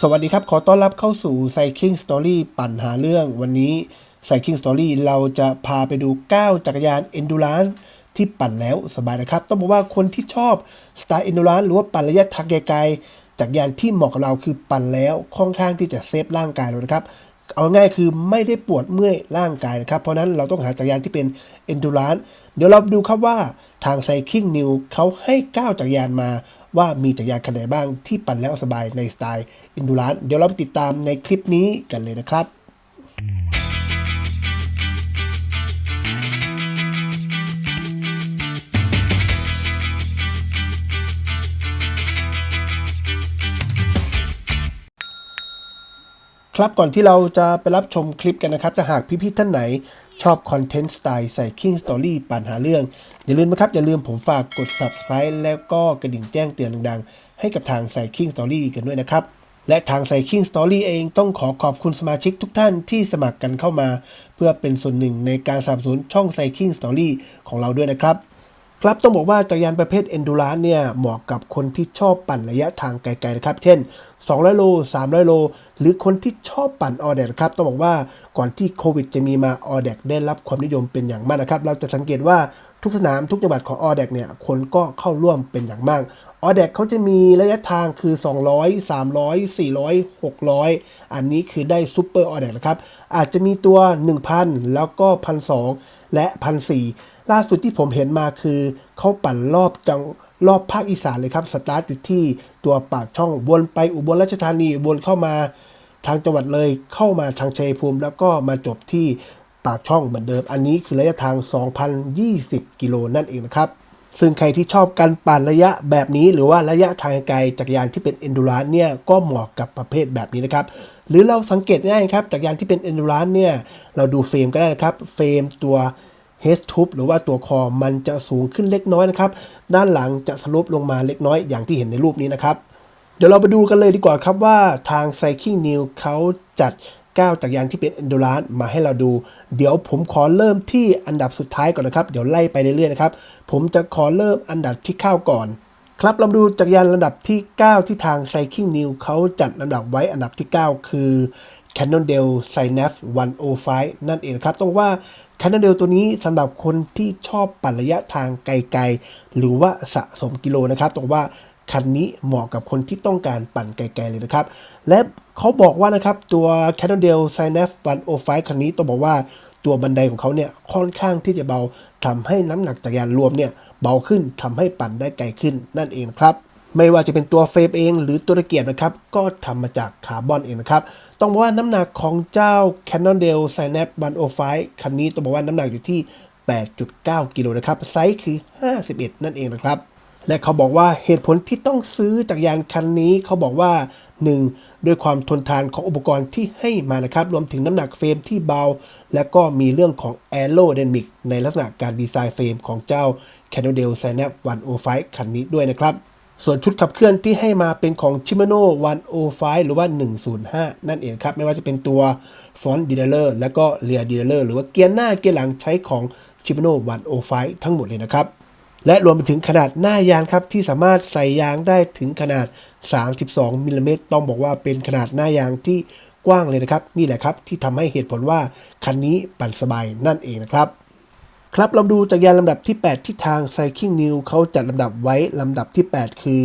สวัสดีครับ ขอต้อนรับเข้าสู่ Cycling Story ปั่นหาเรื่องวันนี้ Cycling Story เราจะพาไปดู 9 จักรยาน Endurance ที่ปั่นแล้วสบายนะครับ ต้องบอกว่าคนที่ชอบสไตล์ Endurance หรือว่าปั่นระยะทางไกลๆจักรยานที่เหมาะกับเราคือปั่นแล้วค่อนข้างที่จะเซฟร่างกายเรานะครับ เอาง่ายคือไม่ได้ปวดเมื่อยร่างกายนะครับ เพราะนั้นเราต้องหาจักรยานที่เป็น Endurance เดี๋ยวเราดูครับว่าทาง Cycling New เขาให้ 9 จักรยานมา ว่ามีจักรยานคันไหนบ้างที่ปั่นแล้วสบายในสไตล์อินดูรานเดี๋ยวเราไปติดตามในคลิปนี้กันเลยนะครับ ครับก่อนที่เราจะไปรับชมคลิปกันนะครับถ้าหากพี่ๆท่านไหนชอบคอนเทนต์สไตล์ใส่ King Story ปัญหาเรื่อง อย่าลืมนะครับ อย่าลืมผมฝากกด subscribe แล้วก็กระดิ่งแจ้งเตือนดังๆ ให้กับทางใส่ King Story กันด้วยนะครับ และทางใส่ King Story เองต้องขอขอบคุณสมาชิกทุกท่านที่สมัครกันเข้ามา เพื่อเป็นส่วนหนึ่งในการสนับสนุนช่องใส่ King Story ของเราด้วยนะครับ ครับต้องบอกว่าจักรยานประเภท Endurance เนี่ยเหมาะกับคนที่ชอบปั่นระยะทางไกลๆนะครับ เช่น 200 โล 300 โล หรือคนที่ชอบปั่นออเดกครับต้องบอกว่าก่อนที่โควิดจะมีมาออเดกได้รับความนิยมเป็นอย่างมากนะครับ เราจะสังเกตว่าทุกสนามทุกจังหวัดของออเดกเนี่ยคนก็เข้าร่วมเป็นอย่างมากออเดกเขาจะมีระยะทางคือ 200 300 400 600 อันนี้คือได้ซูเปอร์ออเดกนะครับอาจจะมีตัว 1,000 แล้วก็ 1,200 และ 1,400 ล่าสุดที่ผมเห็นมาคือเขาปั่นรอบจังรอบภาคอีสานเลยครับ สตาร์ทอยู่ที่ตัวปากช่องวนไปอุบลราชธานีวนเข้ามาทางจังหวัดเลยเข้ามาทางชัยภูมิ แล้วก็มาจบที่ปากช่องเหมือนเดิม อันนี้คือระยะทาง 2,020 กิโลนั่นเองนะครับ ซึ่งใครที่ชอบการปั่นระยะแบบนี้ หรือว่าระยะทางไกลจักรยานที่เป็น endurance เนี่ยก็เหมาะกับประเภทแบบนี้นะครับ หรือเราสังเกตง่ายครับจักรยานที่เป็น endurance เนี่ยเราดูเฟรมก็ได้นะครับเฟรมตัว เฮดทูบหรือว่าตัวคอมันจะสูงขึ้นเล็กน้อยนะครับ ด้านหลังจะสลบลงมาเล็กน้อยอย่างที่เห็นในรูปนี้นะครับเดี๋ยวเราไปดูกันเลยดีกว่าครับว่าทาง Cycling New เขาจัด9จักรยานที่เป็น Endurance มาให้เราดู เดี๋ยวผมขอเริ่มที่อันดับสุดท้ายก่อนนะครับ เดี๋ยวไล่ไปเรื่อยๆนะครับ ผมจะขอเริ่มอันดับที่เข้าก่อน ครับเรามาดูจักรยานลำดับที่ 9 ที่ทาง Cycling New เขาจัดลำดับไว้อันดับที่ 9 คือ Cannondale s y n a f 105 นั่นเองครับต้องว่า Cannondale ตัวนี้สำหรับคนที่ชอบปั่นระยะทางไกลๆ หรือว่าสะสมกิโลนะครับต้องว่าคันนี้เหมาะกับคนที่ต้องการปั่นไกลๆเลยนะครับ และเขาบอกว่านะครับตัว Cannondale s y n a f 105 คันนี้ต้องบอกว่าตัวบันไดของเขาเนี่ยค่อนข้างที่จะเบาทำให้น้ำหนักจักรยานรวมเนี่ยเบาขึ้นทำให้ปั่นได้ไกลขึ้นนั่นเองครับ ไม่ว่าจะเป็นตัวเฟรมเอง หรือตัวตะเกียบนะครับ ก็ทำมาจากคาร์บอนเองนะครับ ต้องบอกว่าน้ำหนักของเจ้า Cannondale Synapse 105คันนี้ต้องบอกว่าน้ำหนักอยู่ที่ 8.9 กิโลนะครับ ไซส์คือ 51 นั่นเองนะครับและเขาบอกว่าเหตุผลที่ต้องซื้อจักรยานคันนี้เขาบอกว่า 1. ด้วยความทนทานของอุปกรณ์ที่ให้มานะครับ รวมถึงน้ำหนักเฟรมที่เบา และก็มีเรื่องของ Aerodynamic ในลักษณะการดีไซน์เฟรมของเจ้า Cannondale Synapse 105คันนี้ด้วยนะครับ ส่วนชุดขับเคลื่อนที่ให้มาเป็นของ Shimano 105 หรือว่า 105 นั่นเองครับ ไม่ว่าจะเป็นตัว Front d e a l e r แล้วก็ Rear d e a l e r หรือว่าเกียร์หน้าเกียร์หลังใช้ของ Shimano 105 ทั้งหมดเลยนะครับ และรวมไปถึงขนาดหน้ายางครับ ที่สามารถใส่ยางได้ถึงขนาด 32มิลลิเมตรต้องบอกว่าเป็นขนาดหน้ายางที่กว้างเลยนะครับนี่แหละครับที่ทำให้เหตุผลว่าคันนี้ปั่นสบายนั่นเองนะครับ ครับเราดูจักรยานลำดับที่ 8 ที่ทาง Cycling New เขาจัดลำดับไว้ลำดับที่ 8 คือ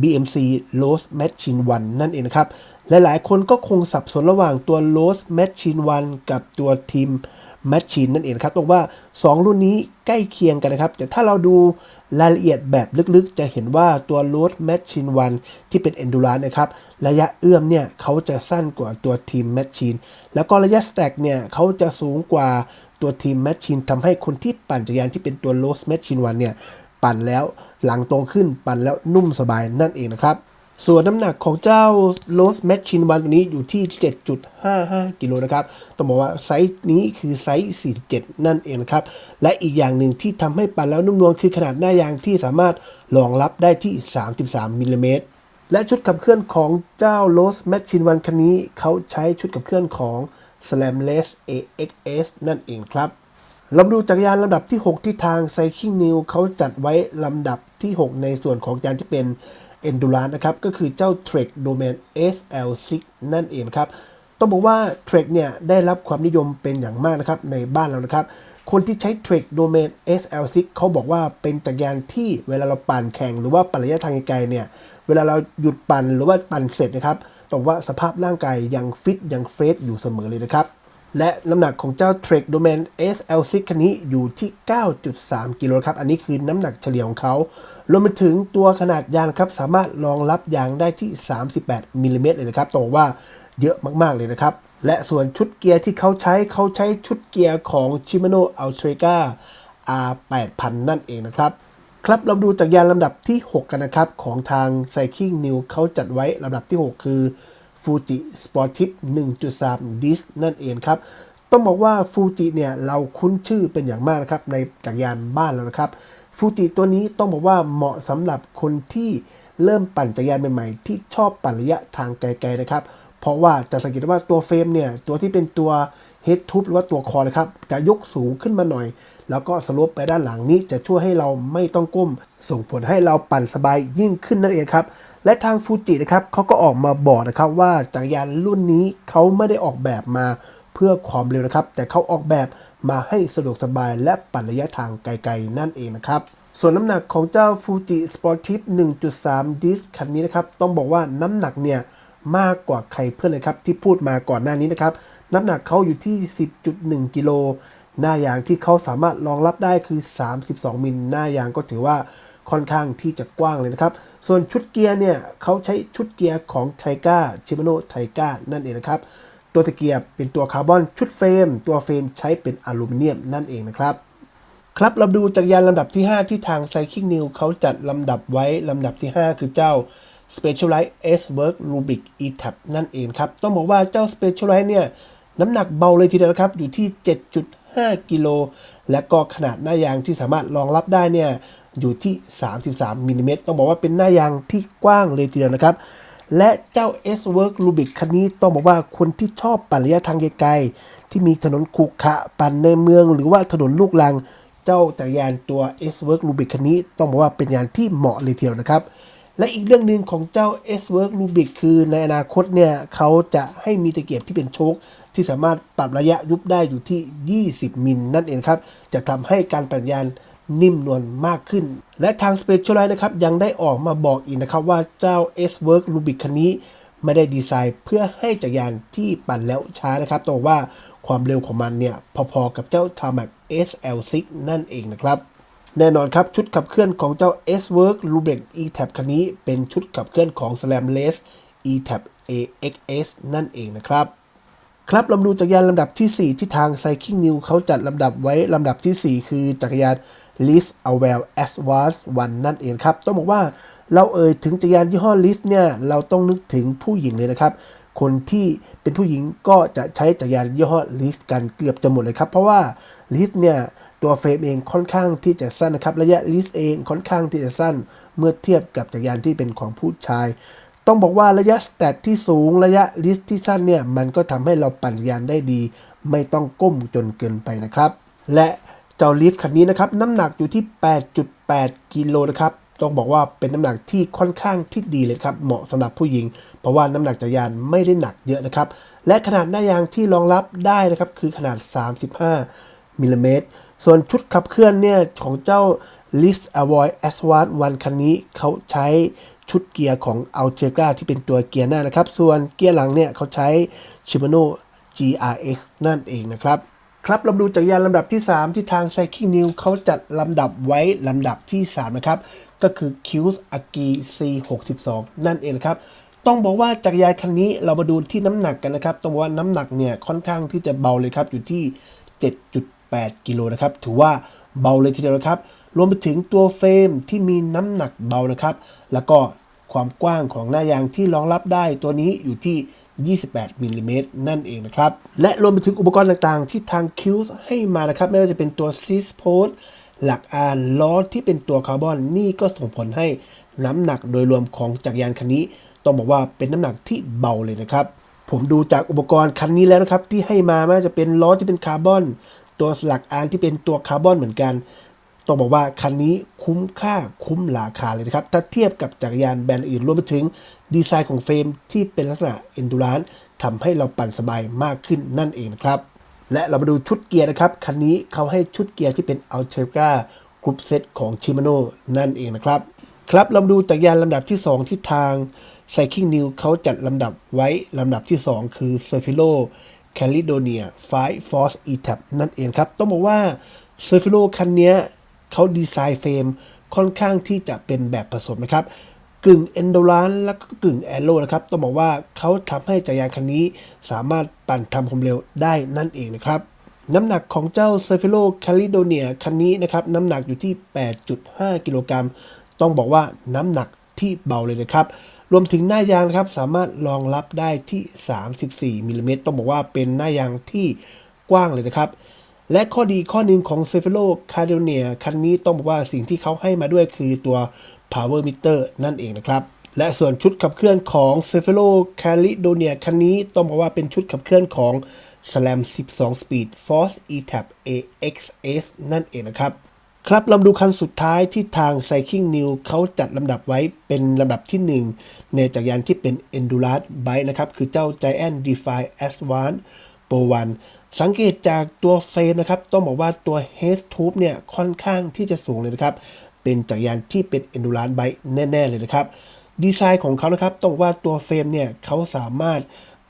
BMC Rose Machine 1 นั่นเองนะครับลหลายๆ คนก็คงสับสนระหว่างตัว Rose Machine 1 กับตัว Team Machine นั่นเองครับ ตรงว่า 2 รุ่นนี้ใกล้เคียงกันนะครับ แต่ถ้าเราดูรายละเอียดแบบลึกๆ จะเห็นว่าตัว Rose Machine 1 ที่เป็น Endurance นะครับ ระยะเอื้อมเนี่ยเขาจะสั้นกว่าตัว Team Machine แล้วก็ระยะ Stack เนี่ยเขาจะสูงกว่า ตัวทีมแมชชีนทำให้คนที่ปั่นจักรยานที่เป็นตัวโ o สแมชชีนวันเนี่ยปั่นแล้วหลังตรงขึ้นปั่นแล้วนุ่มสบายนั่นเองนะครับ ส่วนน้ำหนักของเจ้าโ o สแมชชีนวันตัวนี้อยู่ที่ 7.55 กิโลนะครับ ต้องบอกว่าไซส์นี้คือไซส์ 47 นั่นเองนะครับ และอีกอย่างหนึ่งที่ทำให้ปั่นแล้วนุ่มนวลคือขนาดหน้ายางที่สามารถรองรับได้ที่ 33มิลลิเมตรและชุดขับเคลื่อนของเจ้า Rose Machine 1คันนี้เขาใช้ชุดขับเคลื่อนของ Slamless AXS นั่นเองครับเราดูจักรยานลำดับที่ 6 ที่ทาง Cycling New เขาจัดไว้ลำดับที่ 6 ในส่วนของยานที่เป็น Endurance นะครับ ก็คือเจ้า Trek Domain SL6 นั่นเองครับ ต้องบอกว่า Trek เนี่ยได้รับความนิยมเป็นอย่างมากนะครับ ในบ้านเรานะครับ คนที่ใช้ Trek Domain SL6 เขาบอกว่าเป็นจักรยานที่เวลาเราปั่นแข่งหรือว่าปั่นระยะทางไกลเนี่ย เวลาเราหยุดปั่นหรือว่าปั่นเสร็จนะครับ ต้องบว่าสภาพร่างกายยังฟิตยังเฟรชอยู่เสมอเลยนะครับ และน้ำหนักของเจ้า Trek Domain SL6 คันนี้อยู่ที่ 9.3 กิโลครับ อันนี้คือน้ำหนักเฉลี่ยของเขารวมไปถึงตัวขนาดยางครับ สามารถรองรับยางได้ที่ 38มิลลิเมตรเลยนะครับต้องบว่าเยอะมากๆเลยนะครับ และส่วนชุดเกียร์ที่เขาใช้เขาใช้ชุดเกียร์ของ Shimano Ultegra R8000 นั่นเองนะครับ ครับเราดูจากยานลำดับที่ 6 กันนะครับ ของทาง Cycling New เขาจัดไว้ลำดับที่ 6 คือ Fuji Sportive 1.3 Disc นั่นเองครับ ต้องบอกว่า Fuji เนี่ยเราคุ้นชื่อเป็นอย่างมากนะครับ ในจักรยานบ้านเรานะครับฟูจิตัวนี้ต้องบอกว่าเหมาะสำหรับคนที่เริ่มปั่นจักรยานใหม่ๆ ที่ชอบปั่นระยะทางไกลๆนะครับ เพราะว่าจะสังเกตว่าตัวเฟรมเนี่ย ตัวที่เป็นตัวเฮดทูบหรือว่าตัวคอนะครับ จะยกสูงขึ้นมาหน่อย แล้วก็สโลปไปด้านหลังนี้จะช่วยให้เราไม่ต้องก้ม ส่งผลให้เราปั่นสบายยิ่งขึ้นนั่นเองครับ และทางฟูจินะครับเขาก็ออกมาบอกนะครับว่าจักรยานรุ่นนี้เขาไม่ได้ออกแบบมาเพื่อความเร็วนะครับ แต่เขาออกแบบมาให้สะดวกสบายและปั่นระยะทางไกลๆนั่นเองนะครับส่วนน้ำหนักของเจ้า Fuji Sportive 1.3 Disc คันนี้นะครับ ต้องบอกว่าน้ำหนักเนี่ยมากกว่าใครเพื่อนเลยครับ ที่พูดมาก่อนหน้านี้นะครับ น้ำหนักเขาอยู่ที่ 10.1 กิโล หน้ายางที่เขาสามารถรองรับได้คือ 32 มิลหน้ายางก็ถือว่าค่อนข้างที่จะกว้างเลยนะครับ ส่วนชุดเกียร์เนี่ยเขาใช้ชุดเกียร์ของไทก้าชิม a โนไทก้านั่นเองนะครับ ตัวตะเกียบเป็นตัวคาร์บอนชุดเฟรม ตัวเฟรมใช้เป็นอลูมิเนียมนั่นเองนะครับ ครับเราดูจักรยานลำดับที่ 5 ที่ทาง Cycling New เขาจัดลำดับไว้ลำดับที่ 5 คือเจ้า Specialized S Work Rubik E-Tab นั่นเองครับ ต้องบอกว่าเจ้า Specialized เนี่ยน้ำหนักเบาเลยทีเดียวครับอยู่ที่ 5 กิโล และก็ขนาดหน้ายางที่สามารถรองรับได้เนี่ยอยู่ที่ 33มิลลิเมตรต้องบอกว่าเป็นหน้ายางที่กว้างเลยทีเดียวนะครับ และเจ้า S Work Rubik คันนี้ต้องบอกว่าคนที่ชอบปั่นระยะทางไกลๆที่มีถนนขรุขระปั่นในเมือง หรือว่าถนนลูกลัง เจ้าจักรยานตัว S Work Rubik คันนี้ต้องบอกว่าเป็นยานที่เหมาะเลยทีเดียวนะครับ และอีกเรื่องหนึ่งของเจ้า S Work Rubik คือในอนาคตเนี่ยเขาจะให้มีตะเกียบที่เป็นโชคที่สามารถปรับระยะยุบได้อยู่ที่ 20 มิลนั่นเองครับ จะทำให้การปั่นยานนิ่มนวลมากขึ้น และทาง Specialized นะครับยังได้ออกมาบอกอีกนะครับว่าเจ้า S Work Rubik คันนี้ไม่ได้ดีไซน์เพื่อให้จักรยานที่ปั่นแล้วช้านะครับแต่ว่าความเร็วของมันเนี่ยพอๆกับเจ้า Tarmac SL6 นั่นเองนะครับ แน่นอนครับ ชุดขับเคลื่อนของเจ้า S-Work Rubrik E-Tab คันนี้เป็นชุดขับเคลื่อนของ Slamless E-Tab AXS นั่นเองนะครับ ครับลำดูจักรยานลำดับที่ 4 ที่ทาง Cycling New เขาจัดลำดับไว้ลำดับที่ 4 คือจักรยาน List a w e l Advance 1นั่นเองครับ ต้องบอกว่าเราเอ่ยถึงจักรยานยี่ห้อ List เนี่ย เราต้องนึกถึงผู้หญิงเลยนะครับ คนที่เป็นผู้หญิงก็จะใช้จักรยานยี่ห้อ List กันเกือบจะหมดเลยครับ เพราะว่า List เนี่ย ตัวเฟรมเองค่อนข้างที่จะสั้นนะครับ ระยะลิสเองค่อนข้างที่จะสั้น เมื่อเทียบกับจักรยานที่เป็นของผู้ชาย ต้องบอกว่าระยะสแตทที่สูงระยะลิสที่สั้นเนี่ยมันก็ทำให้เราปั่นยานได้ดี ไม่ต้องก้มจนเกินไปนะครับ และเจ้าลิฟคันนี้นะครับน้ำหนักอยู่ที่ 8.8 กิโลนะครับต้องบอกว่าเป็นน้ำหนักที่ค่อนข้างที่ดีเลยครับ เหมาะสำหรับผู้หญิง เพราะว่าน้ำหนักจักรยานไม่ได้หนักเยอะนะครับ และขนาดหน้ายางที่รองรับได้นะครับคือขนาด 35มิลลิเมตร ส่วนชุดขับเคลื่อนเนี่ยของเจ้า List Avoid Advance 1คันนี้เขาใช้ชุดเกียร์ของ Ultegra ที่เป็นตัวเกียร์หน้านะครับ ส่วนเกียร์หลังเนี่ยเขาใช้ Shimano GRX นั่นเองนะครับ ครับเราดูจักรยานลำดับที่ 3 ที่ทาง Cycling News เขาจัดลำดับไว้ลำดับที่ 3 นะครับ ก็คือ q a g i C62 นั่นเองนะครับต้องบอกว่าจักรยานคันนี้เรามาดูที่น้ำหนักกันนะครับ ต้องบอกว่าน้ำหนักเนี่ยค่อนข้างที่จะเบาเลยครับอยู่ที่ 7. 8 กิโลนะครับถือว่าเบาเลยทีเดียวนะครับ รวมไปถึงตัวเฟรมที่มีน้ำหนักเบานะครับ แล้วก็ความกว้างของหน้ายางที่รองรับได้ตัวนี้อยู่ที่ 28มิลลิเมตรนั่นเองนะครับ และรวมไปถึงอุปกรณ์ต่างๆ ที่ทางคิวส์ให้มานะครับ ไม่ว่าจะเป็นตัวซีสโพสหลักอานล้อที่เป็นตัวคาร์บอนนี่ก็ส่งผลให้น้ำหนักโดยรวมของจักรยานคันนี้ ต้องบอกว่าเป็นน้ำหนักที่เบาเลยนะครับ ผมดูจากอุปกรณ์คันนี้แล้วนะครับ ที่ให้มาไม่ว่าจะเป็นล้อที่เป็นคาร์บอน ตัวสลักอานที่เป็นตัวคาร์บอนเหมือนกัน ต้องบอกว่าคันนี้คุ้มค่าคุ้มราคาเลยนะครับ ถ้าเทียบกับจักรยานแบรนด์อื่นรวมไปถึงดีไซน์ของเฟรมที่เป็นลักษณะ endurance ทำให้เราปั่นสบายมากขึ้นนั่นเองนะครับ และเรามาดูชุดเกียร์นะครับ คันนี้เขาให้ชุดเกียร์ที่เป็น Ultra Group Set ของ Shimano นั่นเองนะครับครับเรามาดูจักรยานลำดับที่ 2 ที่ทาง Cycling New เขาจัดลำดับไว้ลำดับที่ 2 คือ c e r f i l o Caledonia 5 Force E-Tab นั่นเองครับ ต้องบอกว่า c e r f i l o คันนี้เขาดีไซน์เฟรมค่อนข้างที่จะเป็นแบบผสมนะครับ กึ่ง Endurance แล้วก็กึ่ง Aero นะครับ ต้องบอกว่าเขาทำให้จักรยานคันนี้สามารถปั่นทำความเร็วได้นั่นเองนะครับน้ำหนักของเจ้า c e r f i l o Caledonia คันนี้นะครับ น้ำหนักอยู่ที่ 8.5 กิโลกรัม ต้องบอกว่าน้ำหนักที่เบาเลยนะครับ รวมถึงหน้ายางนะครับสามารถรองรับได้ที่ 34มิลลิเมตรต้องบอกว่าเป็นหน้ายางที่กว้างเลยนะครับ และข้อดีข้อหนึ่งของ c e p h a l o c a r d i o n i a คันนี้ต้องบอกว่าสิ่งที่เขาให้มาด้วยคือตัว power meter นั่นเองนะครับและส่วนชุดขับเคลื่อนของ c e p h a l o c a l i d o n i a คันนี้ต้องบอกว่าเป็นชุดขับเคลื่อนของ Slam 12 Speed Force E-Tab AXS นั่นเองนะครับ ครับเราดูคันสุดท้ายที่ทาง Cycling New เขาจัดลำดับไว้เป็นลำดับที่ 1 ในจักรยานที่เป็น Endurance Bike นะครับ คือเจ้า Giant Defy Advance Pro 1สังเกตจากตัวเฟรมนะครับ ต้องบอกว่าตัว Head Tube เนี่ยค่อนข้างที่จะสูงเลยนะครับ เป็นจักรยานที่เป็น Endurance Bike แน่ ๆ เลยนะครับ ดีไซน์ของเขานะครับ ต้องบอกว่าตัวเฟรมเนี่ยเขาสามารถ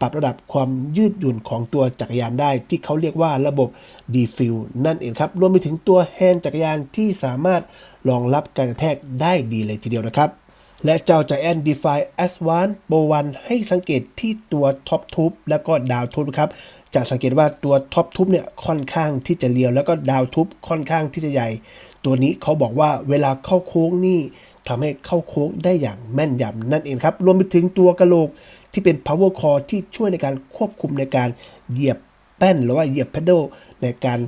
ปรับระดับความยืดหยุ่นของตัวจักรยานได้ ที่เขาเรียกว่าระบบ d e f i l นั่นเองครับ รวมไปถึงตัวแฮนด์จักรยานที่สามารถรองรับการกระแทกได้ดีเลยทีเดียวนะครับ และเจ้า Giant Defy Advance Pro 1ให้สังเกตที่ตัวท็อปทูบแล้วก็ดาวทูบครับ จะสังเกตว่าตัวท็อปทูบเนี่ยค่อนข้างที่จะเรียว แล้วก็ดาวทูบค่อนข้างที่จะใหญ่ ตัวนี้เขาบอกว่าเวลาเข้าโค้งนี่ทำให้เข้าโค้งได้อย่างแม่นยำนั่นเองครับ รวมไปถึงตัวกระโหลกที่เป็น power core ที่ช่วยในการควบคุมในการเหยียบแป้นหรือว่าเหยียบ pedal ในการ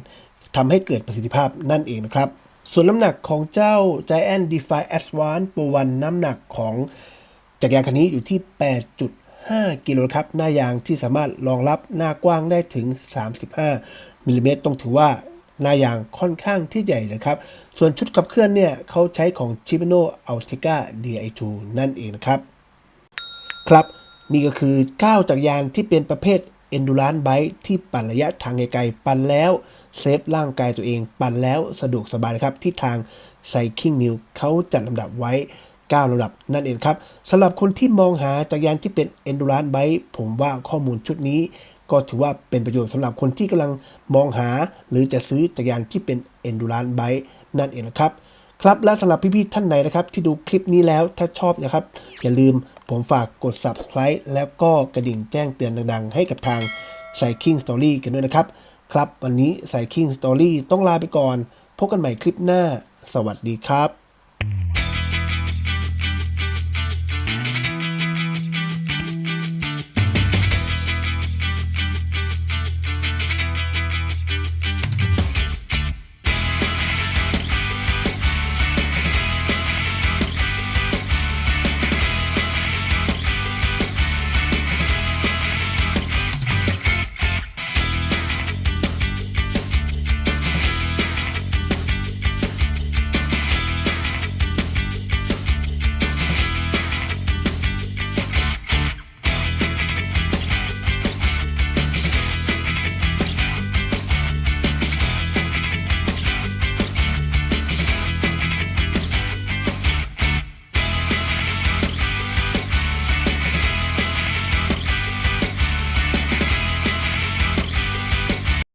ทำให้เกิดประสิทธิภาพนั่นเองนะครับ ส่วนน้ำหนักของเจ้า Giant Defy Advance Pro 1น้ำหนักของจักรยานคันนี้อยู่ที่ 8.5 กิโลครับ หน้ายางที่สามารถรองรับหน้ากว้างได้ถึง 35มิลลิเมตรต้องถือว่าหน้ายางค่อนข้างที่ใหญ่นะครับ ส่วนชุดขับเคลื่อนเนี่ยเขาใช้ของ Shimano Ultegra Di2 นั่นเองนะครับ ครับ นี่ก็คือ 9 จักรยานที่เป็นประเภท Endurance Bike ที่ปั่นระยะทางไกลๆปั่นแล้วเซฟร่างกายตัวเอง ปั่นแล้วสะดวกสบายครับ ที่ทาง Cycling New เขาจัดลำดับไว้ 9ลำดับนั่นเองครับสำหรับคนที่มองหาจักรยานที่เป็น Endurance Bike ผมว่าข้อมูลชุดนี้ ก็ถือว่าเป็นประโยชน์สำหรับคนที่กำลังมองหา หรือจะซื้อจักรยานที่เป็น Endurance Bike นั่นเองนะครับครับและสำหรับพี่ๆท่านไหนนะครับ ที่ดูคลิปนี้แล้วถ้าชอบนะครับ อย่าลืมผมฝากกด subscribe แล้วก็กระดิ่งแจ้งเตือนดังๆ ให้กับทาง Cycling Story กันด้วยนะครับ ครับ วันนี้ Cycling Story ต้องลาไปก่อน พบกันใหม่คลิปหน้า สวัสดีครับ